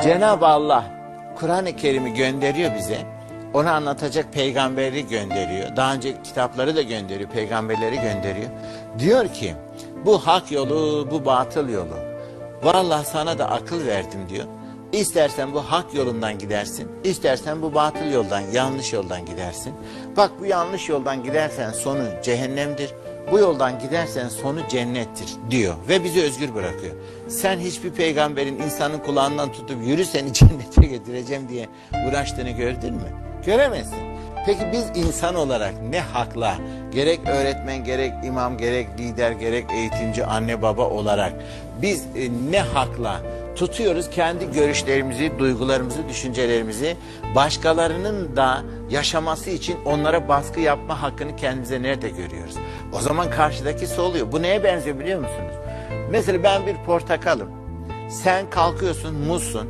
Cenab-ı Allah Kur'an-ı Kerim'i gönderiyor bize. Onu anlatacak peygamberi gönderiyor. Daha önce kitapları da gönderiyor, peygamberleri gönderiyor. Diyor ki bu hak yolu, bu batıl yolu. Vallahi sana da akıl verdim diyor. İstersen bu hak yolundan gidersin, istersen bu batıl yoldan, yanlış yoldan gidersin. Bak bu yanlış yoldan gidersen sonu cehennemdir. Bu yoldan gidersen sonu cennettir diyor ve bizi özgür bırakıyor. Sen hiçbir peygamberin insanın kulağından tutup yürü seni cennete götüreceğim diye uğraştığını gördün mü? Göremezsin. Peki biz insan olarak ne hakla gerek öğretmen gerek imam gerek lider gerek eğitimci anne baba olarak biz e, ne hakla tutuyoruz kendi görüşlerimizi, duygularımızı, düşüncelerimizi başkalarının da yaşaması için onlara baskı yapma hakkını kendimize nerede görüyoruz? O zaman karşıdaki oluyor. Bu neye benziyor biliyor musunuz? Mesela ben bir portakalım. Sen kalkıyorsun muzsun.